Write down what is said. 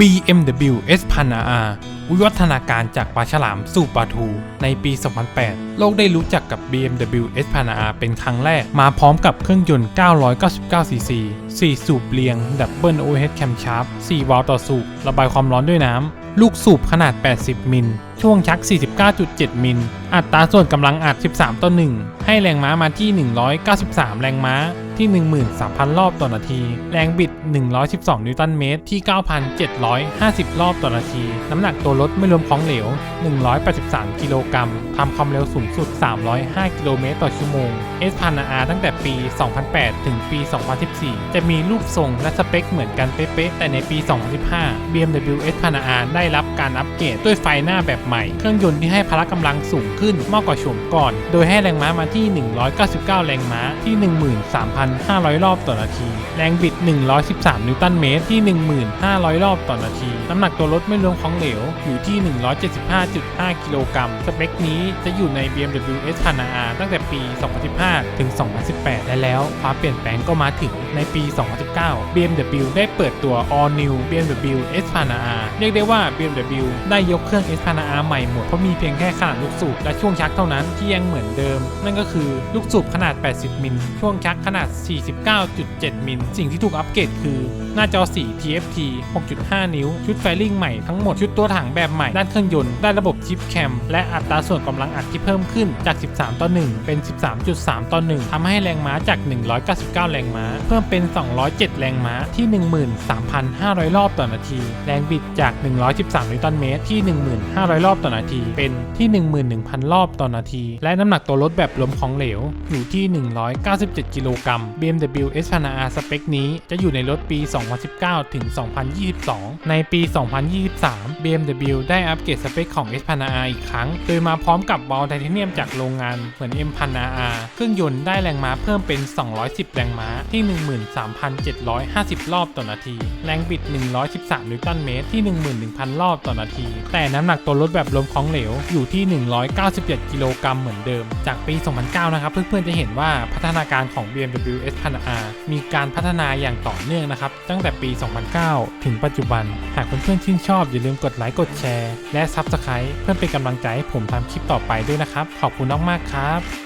BMW S1000R วิวัฒนาการจากปลาฉลามสู่ปลาทู ในปี 2008 โลกได้รู้จักกับ BMW S 1 0 0 R เป็นครั้งแรก มาพร้อมกับเครื่องยนต์ 999 cc 4 สูบเรียง ดับเบิลโอเฮดแคมชาร์ป4วาล์วต่อสูบ ระบายความร้อนด้วยน้ำ ลูกสูบขนาด 80 มิล ช่วงชัก 49.7 มิล อัตราส่วนกำลังอัด 13 ต่อ 1 ให้แรงม้ามาที่ 193 แรงม้าที่ 13,000 รอบต่อนาที แรงบิด 112 นิวตันเมตร ที่ 9,750 รอบต่อนาที น้ำหนักตัวรถไม่รวมของเหลว 183 กิโลกรัมทำความเร็วสูงสุด 305 กิโลเมตรต่อชั่วโมง S 1 0 0 R ตั้งแต่ปี 2008 ถึงปี 2014 จะมีรูปทรงและสเปคเหมือนกันเป๊ะๆ แต่ในปี 2015 BMW S 1 0 0 R ได้รับการอัปเกรดด้วยไฟหน้าแบบใหม่ เครื่องยนต์ที่ให้พละกำลังสูงขึ้นมากกว่าโฉมก่อน โดยให้แรงม้ามาที่ 199 แรงม้าที่ 13,500 รอบต่อนาที แรงบิด 113 นิวตันเมตรที่ 1,500 รอบต่อนาที น้ำหนักตัวรถไม่รวมของเหลวอยู่ที่ 175.5 กิโลกรัม สเปคนี้จะอยู่ใน BMW S 1 0 0 R ตั้งแต่ปี 2015 ถึง 2018 และแล้วความเปลี่ยนแปลงก็มาถึงในปี 2019 BMW ได้เปิดตัว All New BMW S 1 0 0 R เรียกได้ว่า BMW ได้ยกเครื่อง S 1 0 0 R ใหม่หมดเพราะมีเพียงแค่ขนาดลูกสูบและช่วงชักเท่านั้นที่ยังเหมือนเดิม นั่นก็คือลูกสูบขนาด 80 มิล ช่วงชักขนาด 49.7 มิล สิ่งที่ถูกอัปเกรดคือหน้าจอสี TFT 6.5 นิ้ว ชุดไฟลิ่งใหม่ทั้งหมด ชุดตัวถังแบบใหม่ ด้านเครื่องยนต์ ได้ระบบชิปแคม และอัตราส่วนกำลังอัดที่เพิ่มขึ้นจาก 13 ต่อ 1 เป็น 13.3 ต่อ 1ทำให้แรงม้าจาก 199 แรงม้า เพิ่มเป็น 207 แรงม้าที่ 13,500 รอบต่อนาที แรงบิดจาก 113 นิวตันเมตรที่ 1,500รอบต่อนาที เป็นที่ 11,000 รอบต่อนาที และน้ำหนักตัวรถแบบลมของเหลว อยู่ที่ 197 กิโลกรัม BMW S 1 0 0 R สเปคนี้จะอยู่ในรถปี 2019 ถึง 2022 ในปี 2023 BMW ได้อัปเกรดสเปคของ S 1 0 0 R อีกครั้ง โดยมาพร้อมกับวาล์วไทเทเนียมจากโรงงานเหมือน M 1 0 0 R เครื่องยนต์ได้แรงม้าเพิ่มเป็น 210 แรงม้าที่ 13,750 รอบต่อนาที แรงบิด 113 นิวตันเมตรที่ 11,000 รอบต่อนาที แต่น้ำหนักตัวรถแบบลมของเหลวอยู่ที่ 197 กิโลกรัมเหมือนเดิม จากปี 2009 นะครับ เพื่อนๆจะเห็นว่าพัฒนาการของ BMW S 1 0 0 R มีการพัฒนาอย่างต่อเนื่องนะครับ ตั้งแต่ปี 2009 ถึงปัจจุบัน หากเพื่อนๆชื่นชอบ อย่าลืมกดไลค์กดแชร์และ Subscribe เพื่อเป็นกำลังใจให้ผมทำคลิปต่อไปด้วยนะครับ ขอบคุณมากๆครับ